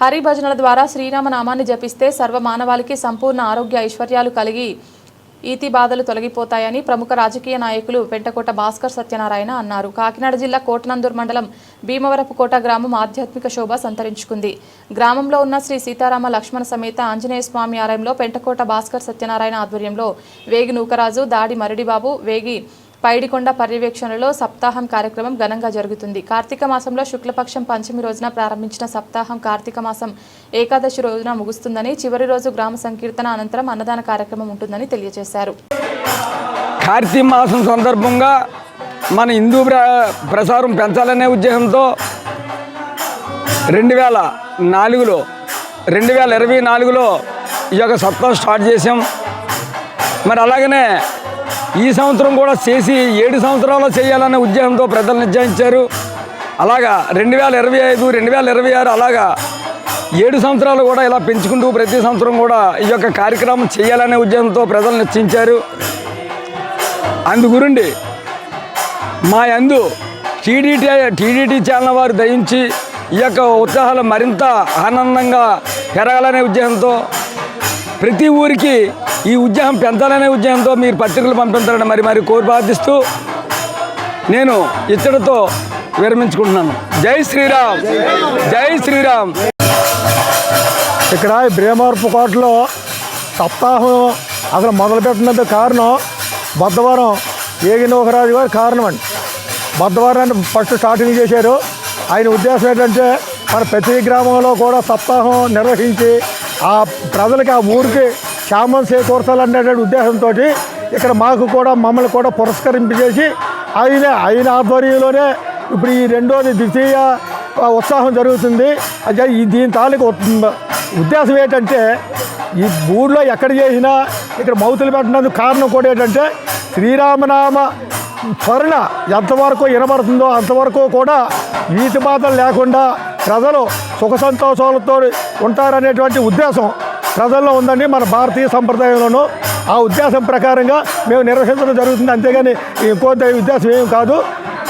హరిభజనల ద్వారా శ్రీరామ నామాన్ని జపిస్తే సర్వ మానవాళికి సంపూర్ణ ఆరోగ్య ఐశ్వర్యాలు కలిగి ఈతి బాధలు తొలగిపోతాయని ప్రముఖ రాజకీయ నాయకులు పెంటకోట భాస్కర్ సత్యనారాయణ అన్నారు. కాకినాడ జిల్లా కోటనందూర్ మండలం భీమవరపుకోట గ్రామం ఆధ్యాత్మిక శోభ సంతరించుకుంది. గ్రామంలో ఉన్న శ్రీ సీతారామ లక్ష్మణ సమేత ఆంజనేయ స్వామి ఆలయంలో పెంటకోట భాస్కర్ సత్యనారాయణ ఆధ్వర్యంలో వేగి నూకరాజు దాడి మరడిబాబు వేగి పైడికొండ పర్యవేక్షణలో సప్తాహం కార్యక్రమం ఘనంగా జరుగుతుంది. కార్తీక మాసంలో శుక్లపక్షం పంచమి రోజున ప్రారంభించిన సప్తాహం కార్తీక మాసం ఏకాదశి రోజున ముగుస్తుందని చివరి రోజు గ్రామ సంకీర్తన అనంతరం అన్నదాన కార్యక్రమం ఉంటుందని తెలియజేశారు. కార్తీక మాసం సందర్భంగా మన హిందూ ప్రసారం పెంచాలనే ఉద్దేశంతో రెండు వేల నాలుగులో రెండు వేల ఇరవై నాలుగులో ఈ యొక్క సప్తాహం స్టార్ట్ చేసాం మరి అలాగనే ఈ సంవత్సరం కూడా చేసి ఏడు సంవత్సరాలు చేయాలనే ఉద్యమంతో ప్రజలు నిర్ణయించారు అలాగా రెండు వేల ఇరవై ఐదు రెండు వేల ఇరవై ఆరు అలాగా ఏడు సంవత్సరాలు కూడా ఇలా పెంచుకుంటూ ప్రతి సంవత్సరం కూడా ఈ యొక్క కార్యక్రమం చేయాలనే ఉద్యమంతో ప్రజలు నిశ్చయించారు. అందుగురుండి మా యందు టీడీటీ టీడీటీ ఛానల్ వారు దయించి ఈ యొక్క ఉత్సాహాలు మరింత ఆనందంగా పెరగాలనే ఉద్దేశంతో ప్రతి ఊరికి ఈ ఉద్యమం పెంచాలనే ఉద్యమంతో మీరు పత్రికలు పంపించాలని మరి మరి కోరి ప్రార్థిస్తూ నేను ఇచ్చడితో విరమించుకుంటున్నాను. జై శ్రీరామ్. జై శ్రీరామ్. ఇక్కడ ఈ భీమవరపు కోటలో సప్తాహం అసలు మొదలుపెట్టినందుకు కారణం బుధవారం ఏగినోకరాజు గారు కారణం అండి. బుధవారాన్ని ఫస్ట్ స్టార్టింగ్ చేశారు. ఆయన ఉద్దేశం ఏంటంటే మన ప్రతి గ్రామంలో కూడా సప్తాహం నిర్వహించి ఆ ప్రజలకి ఆ ఊరికి క్షేమం చేకూర్చాలనేటువంటి ఉద్దేశంతో ఇక్కడ మాకు కూడా మమ్మల్ని కూడా పురస్కరింపజేసి ఆయన ఆయన ఆధ్వర్యంలోనే ఇప్పుడు ఈ రెండోది ద్వితీయ ఉత్సాహం జరుగుతుంది. అదే దీని తాలూకు ఉద్దేశం ఏంటంటే ఈ ఊళ్ళో ఎక్కడ చేసినా ఇక్కడ మౌతులు పెట్టినందుకు కారణం కూడా ఏంటంటే శ్రీరామనామ స్మరణ ఎంతవరకు వినబడుతుందో అంతవరకు కూడా వీటి బాధలు లేకుండా ప్రజలు సుఖ సంతోషాలతో ఉంటారనేటువంటి ఉద్దేశం ప్రజల్లో ఉందండి మన భారతీయ సంప్రదాయంలోనూ. ఆ ఉద్దేశం ప్రకారంగా మేము నిర్వహించడం జరుగుతుంది. అంతేగాని ఇంకో ఉద్దేశం ఏం కాదు.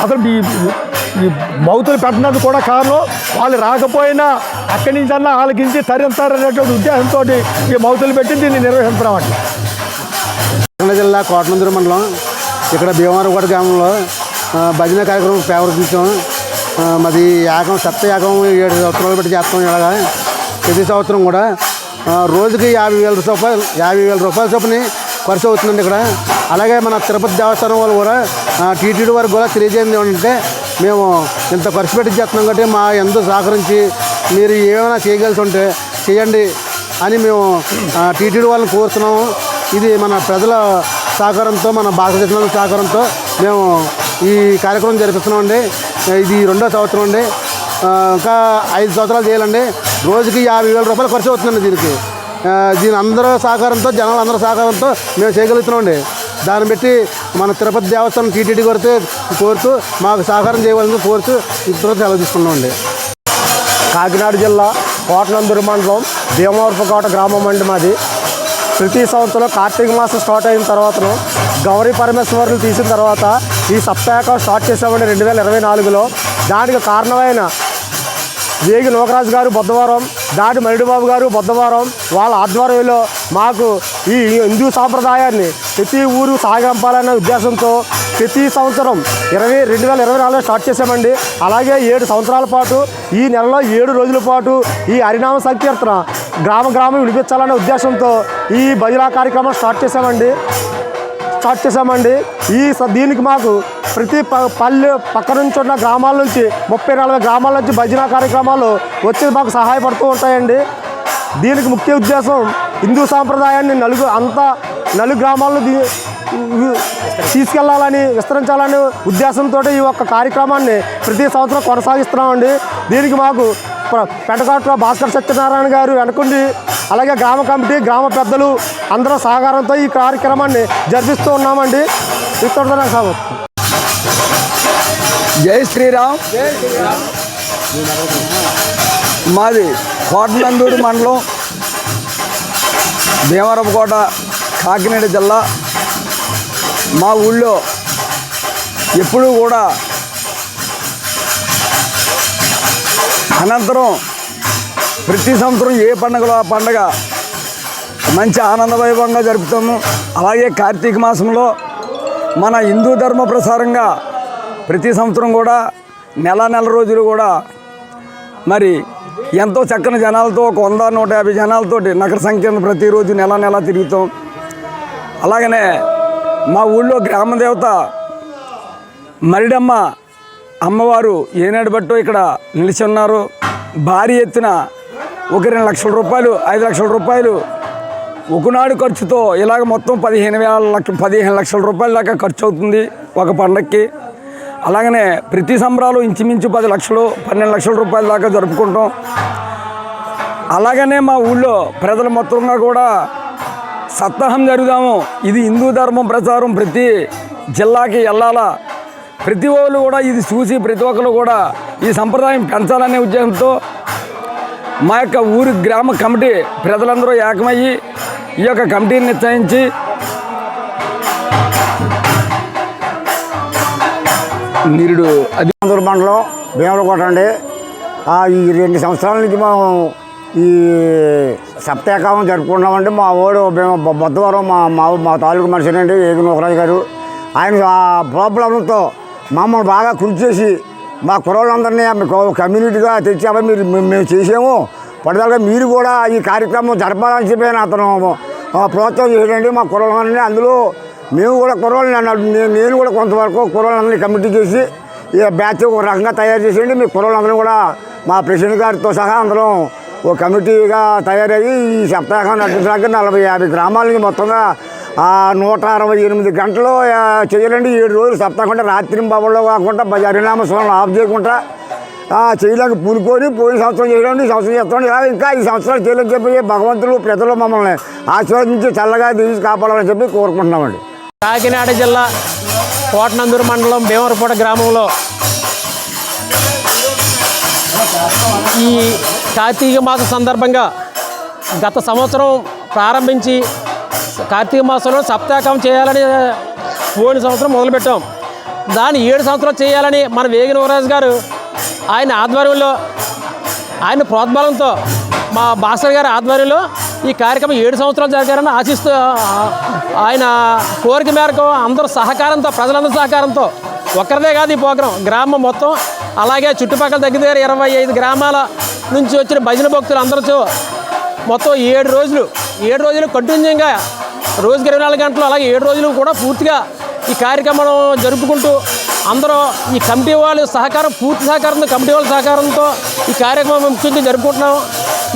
అసలు ఈ ఈ మౌతులు పెట్టినందుకు కూడా కారణం వాళ్ళు రాకపోయినా అక్కడి నుంచి అన్నా ఆలకించి తరించారనేటువంటి ఉద్దేశంతో ఈ మౌతులు పెట్టి దీన్ని నిర్వహించడం అండి జిల్లా కోటనందూరు మండలం ఇక్కడ భీమవరగూడ గ్రామంలో భజన కార్యక్రమం ప్రారంభించాం మాది యాగం సప్త యాగం ఏడు సంవత్సరాలు పెట్టి చేస్తాం ఇలాగా. ప్రతి సంవత్సరం కూడా రోజుకి యాభై వేల రూపాయలు యాభై వేల రూపాయల చొప్పున ఖర్చు అవుతుందండి ఇక్కడ. అలాగే మన తిరుపతి దేవస్థానం వాళ్ళు కూడా టీటీడీ వారికి కూడా తెలియజేయండి ఏమంటే మేము ఇంత ఖర్చు పెట్టి చేస్తున్నాం కాబట్టి మా ఎంతో సహకరించి మీరు ఏమైనా చేయగలిసి ఉంటే చేయండి అని మేము టీటీడీ వాళ్ళని కోరుతున్నాము. ఇది మన ప్రజల సహకారంతో మన భారతదేశంలో సహకారంతో మేము ఈ కార్యక్రమం జరిపిస్తున్నామండి. ఇది రెండో సంవత్సరం అండి. ఇంకా ఐదు సంవత్సరాలు చేయాలండి. రోజుకి యాభై వేల రూపాయలు ఖర్చు అవుతుందండి దీనికి. దీని అందరూ సహకారంతో జనాలు అందరూ సహకారంతో మేము చేయగలుగుతున్నామండి. దాన్ని బట్టి మన తిరుపతి దేవస్థానం టీటీడీ కొరితే కోరుతూ మాకు సహకారం చేయవలసింది కోరుతూ ఇప్పుడు సెలవు తీసుకున్నామండి. కాకినాడ జిల్లా కోటనందూరు మండలం భీమవరపుకోట గ్రామం అండి మాది. ప్రతి సంవత్సరం కార్తీక మాసం స్టార్ట్ అయిన తర్వాతను గౌరీ పరమేశ్వరులు తీసిన తర్వాత ఈ సప్తాహకం స్టార్ట్ చేసామండి రెండు వేల ఇరవై నాలుగులో. దానికి కారణమైన వేగి లోకరాజు గారు బుధవారం దాటి మరిడిబాబు గారు బుధవారం వాళ్ళ ఆధ్వర్యంలో మాకు ఈ హిందూ సాంప్రదాయాన్ని ప్రతి ఊరు సాగంపాలనే ఉద్దేశంతో ప్రతి సంవత్సరం ఇరవై రెండు వేల ఇరవై నాలుగులో స్టార్ట్ చేసామండి అలాగే ఏడు సంవత్సరాల పాటు ఈ నెలలో ఏడు రోజుల పాటు ఈ హరినామ సంకీర్తన గ్రామ గ్రామం వినిపించాలనే ఉద్దేశంతో ఈ భజన కార్యక్రమం స్టార్ట్ చేసామండి స్టార్ట్ చేసామండి ఈ స- దీనికి మాకు ప్రతి ప- పల్లె పక్క నుంచి ఉన్న గ్రామాల నుంచి ముప్పై నలభై గ్రామాల నుంచి భజన కార్యక్రమాలు వచ్చి మాకు సహాయపడుతూ ఉంటాయండి. దీనికి ముఖ్య ఉద్దేశం హిందూ సాంప్రదాయాన్ని నలుగు అంతా నలుగు గ్రామాలను తీసుకెళ్ళాలని విస్తరించాలని ఉద్దేశంతో ఈ యొక్క కార్యక్రమాన్ని ప్రతి సంవత్సరం కొనసాగిస్తున్నామండి. దీనికి మాకు ప్ర- భాస్కర్ సత్యనారాయణ గారు వెనకుండి అలాగే గ్రామ కమిటీ గ్రామ పెద్దలు అందరూ సహకారంతో ఈ కార్యక్రమాన్ని జరిపిస్తూ ఉన్నామండి. ఇక్కడితో నాకు జై శ్రీరామ్. మాది కోటనందూరు మండలం భీమవరపుకోట కాకినాడ జిల్లా. మా ఊళ్ళో ఎప్పుడూ కూడా అనంతరం ప్రతి సంవత్సరం ఏ పండగలో ఆ పండగ మంచి ఆనంద వైభవంగా జరుపుతాము. అలాగే కార్తీక మాసంలో మన హిందూ ధర్మ ప్రసారంగా ప్రతి సంవత్సరం కూడా నెల నెల రోజులు కూడా మరి ఎంతో చక్కని జనాలతో ఒక వంద నూట యాభై జనాలతోటి నగర సంఖ్యను ప్రతిరోజు నెల నెల తిరుగుతాం. అలాగనే మా ఊళ్ళో గ్రామదేవత మరిడమ్మ అమ్మవారు ఏనాడు బట్టో ఇక్కడ నిలిచి ఉన్నారు. భారీ ఎత్తున ఒక రెండు లక్షల రూపాయలు ఐదు లక్షల రూపాయలు. ఒకనాడు ఖర్చుతో ఇలాగ మొత్తం పదిహేను వేల లక్ష పదిహేను లక్షల రూపాయల దాకా ఖర్చు అవుతుంది ఒక పండక్కి. అలాగనే ప్రతి సంబరాలు ఇంచుమించు పది లక్షలు పన్నెండు లక్షల రూపాయల దాకా జరుపుకుంటాం. అలాగనే మా ఊళ్ళో ప్రజలు మొత్తంగా కూడా సప్తాహం జరుగుదాము ఇది హిందూ ధర్మం ప్రచారం ప్రతి జిల్లాకి వెళ్ళాలా. ప్రతి వాళ్ళు కూడా ఇది చూసి ప్రతి ఒక్కరు కూడా ఈ సంప్రదాయం పెంచాలనే ఉద్దేశంతో మా యొక్క ఊరి గ్రామ కమిటీ ప్రజలందరూ ఏకమయ్యి ఈ యొక్క కమిటీని నిశ్చయించి నిరుడు అది మండలం భీమలకోట అండి. ఆ, ఈ రెండు సంవత్సరాల నుంచి మేము ఈ సప్తాహం జరుపుకుంటున్నామండి. మా ఓడు భీమ- బొద్దవరం మా మా మా తాలూకు మనిషినండి ఏగు నూకరాజు గారు. ఆయన ఆ ప్రాబ్లంతో మమ్మల్ని బాగా కృషి చేసి మా కుర్రోళ్ళందరినీ మీకు కమ్యూనిటీగా తెచ్చామని మీరు మేము చేసాము. పడదలుగా మీరు కూడా ఈ కార్యక్రమం జరపాలని చెప్పి అతను ప్రోత్సాహం చేయండి మా కుర్రోళ్ళందరినీ అందులో మేము కూడా కుర్రోళ్ళని నేను కూడా కొంతవరకు కుర్రోళ్ళందరినీ కమిటీ చేసి ఈ బ్యాచ్ ఒక రకంగా తయారు చేసేయండి. మీ కుర్రోళ్ళందరూ కూడా మా ప్రెసిడెంట్ గారితో సహా అందరం ఒక కమిటీగా తయారయ్యి ఈ సప్తాహం నడిపించడానికి నలభై యాభై గ్రామాలకి మొత్తంగా ఆ నూట అరవై ఎనిమిది గంటలు చేయాలండి. ఏడు రోజులు సప్తాకుండా రాత్రి బాబుల్లో కాకుండా హరినామ స్మరణ ఆఫ్ చేయకుండా ఆ, చేయడానికి పూనుకొని పోయిన సంవత్సరం చేయడం ఈ సంవత్సరం చేస్తాం ఇలా ఇంకా ఈ సంవత్సరాలు చేయలేని చెప్పి భగవంతులు ప్రజలు మమ్మల్ని ఆశీర్వదించి చల్లగా తీసి కాపాడాలని చెప్పి కోరుకుంటున్నామండి. కాకినాడ జిల్లా కోటనందూరు మండలం భీమవరపూట గ్రామంలో ఈ కార్తీక మాస సందర్భంగా గత సంవత్సరం ప్రారంభించి కార్తీక మాసంలో సప్తాకం చేయాలని పోయిన సంవత్సరం మొదలుపెట్టాం. దాన్ని ఏడు సంవత్సరాలు చేయాలని మన వేగి నవరాజు గారు ఆయన ఆధ్వర్యంలో ఆయన ప్రోద్బలంతో మా భాస్కర్ గారి ఆధ్వర్యంలో ఈ కార్యక్రమం ఏడు సంవత్సరాలు జరిగారని ఆశిస్తూ ఆయన కోరిక మేరకు అందరూ సహకారంతో ప్రజలందరి సహకారంతో ఒక్కరిదే కాదు ఈ ప్రోగ్రాం గ్రామం మొత్తం అలాగే చుట్టుపక్కల దగ్గర దగ్గర ఇరవై ఐదు గ్రామాల నుంచి వచ్చిన భజన భక్తులు అందరితో మొత్తం ఏడు రోజులు ఏడు రోజులు కంటిన్యూగా రోజుకి ఇరవై నాలుగు గంటలు అలాగే ఏడు రోజులు కూడా పూర్తిగా ఈ కార్యక్రమం జరుపుకుంటూ అందరూ ఈ కమిటీ వాళ్ళ సహకారం పూర్తి సహకారంతో కమిటీ వాళ్ళ సహకారంతో ఈ కార్యక్రమం ముఖ్యంగా జరుపుకుంటున్నాం.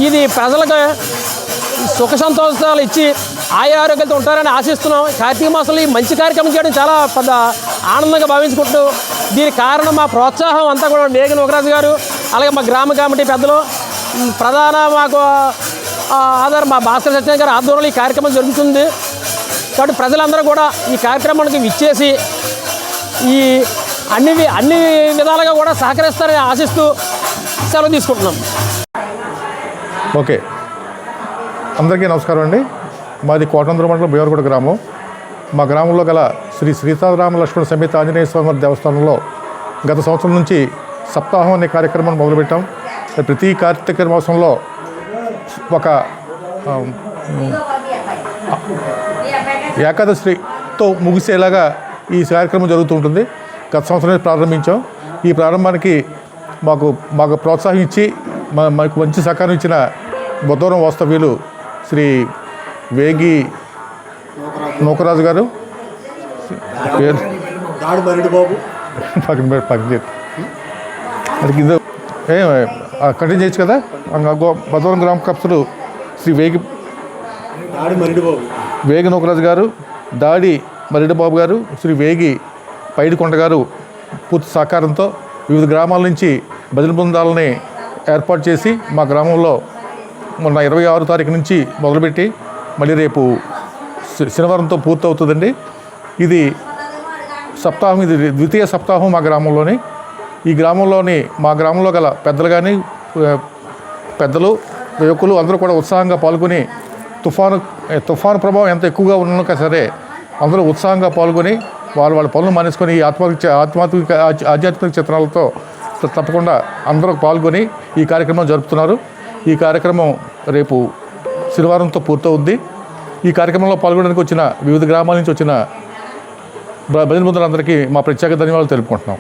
ఇది ప్రజలకు సుఖ సంతోషాలు ఇచ్చి ఆయా ఆరోగ్యంతో ఉంటారని ఆశిస్తున్నాం. కార్తీక మాసంలో ఈ మంచి కార్యక్రమం చేయడం చాలా పెద్ద ఆనందంగా భావించుకుంటూ దీనికి కారణం మా ప్రోత్సాహం అంతా కూడా మేఘన్ ఒకరాజు గారు అలాగే మా గ్రామ కమిటీ పెద్దలు ప్రధాన మాకు ఆధారం మా భాస్కర్ సత్యనారాయణ గారి ఆధ్వర్యంలో ఈ కార్యక్రమం జరుగుతుంది. కాబట్టి ప్రజలందరూ కూడా ఈ కార్యక్రమానికి విచ్చేసి ఈ అన్ని అన్ని విధాలుగా కూడా సహకరిస్తారని ఆశిస్తూ సెలవు తీసుకుంటున్నాం. ఓకే. అందరికీ నమస్కారం అండి. మాది కోటంద్ర మండలం బేవరగూడ గ్రామం. మా గ్రామంలో గల శ్రీ సీతారామ లక్ష్మణ సమేత ఆంజనేయ స్వామి దేవస్థానంలో గత సంవత్సరం నుంచి సప్తాహం అనే కార్యక్రమాన్ని మొదలుపెట్టాం. ప్రతి కార్తీక మాసంలో ఒక ఏకాదశితో ముగిసేలాగా ఈ కార్యక్రమం జరుగుతూ ఉంటుంది గత సంవత్సరమే ప్రారంభించాం. ఈ ప్రారంభానికి మాకు మాకు ప్రోత్సహించి మా మాకు మంచి సహకారం ఇచ్చిన బొద్దవరం వాస్తవ్యులు శ్రీ వేగి నూకరాజు గారు. పక్కన పెట్టి పక్కన చెప్పి. అది కింద కంటిన్యూ చేయొచ్చు కదా? బొద్దవరం గ్రామ కప్సులు శ్రీ వేగి వేగి నూకరాజు గారు దాడి మరిడబాబు గారు శ్రీ వేగి పైడికొండ గారు పూర్తి సహకారంతో వివిధ గ్రామాల నుంచి భజన బృందాలని ఏర్పాటు చేసి మా గ్రామంలో మొన్న ఇరవై ఆరు తారీఖు నుంచి మొదలుపెట్టి మళ్ళీ రేపు శనివారంతో పూర్తవుతుందండి. ఇది సప్తాహం ఇది ద్వితీయ సప్తాహం మా గ్రామంలోని. ఈ గ్రామంలోని మా గ్రామంలో గల పెద్దలు కానీ పెద్దలు యువకులు అందరూ కూడా ఉత్సాహంగా పాల్గొని తుఫాను తుఫాను ప్రభావం ఎంత ఎక్కువగా ఉన్నా సరే అందరూ ఉత్సాహంగా పాల్గొని వాళ్ళు వాళ్ళ పనులు మానేసుకొని ఈ ఆత్మాత్మిక ఆత్మాత్మిక ఆధ్యాత్మిక చిత్రాలతో తప్పకుండా అందరూ పాల్గొని ఈ కార్యక్రమం జరుపుతున్నారు. ఈ కార్యక్రమం రేపు శనివారంతో పూర్తవుద్ది. ఈ కార్యక్రమంలో పాల్గొనడానికి వచ్చిన వివిధ గ్రామాల నుంచి వచ్చిన భజన బృందాలందరికీ మా ప్రత్యేక ధన్యవాదాలు తెలుపుకుంటున్నాం.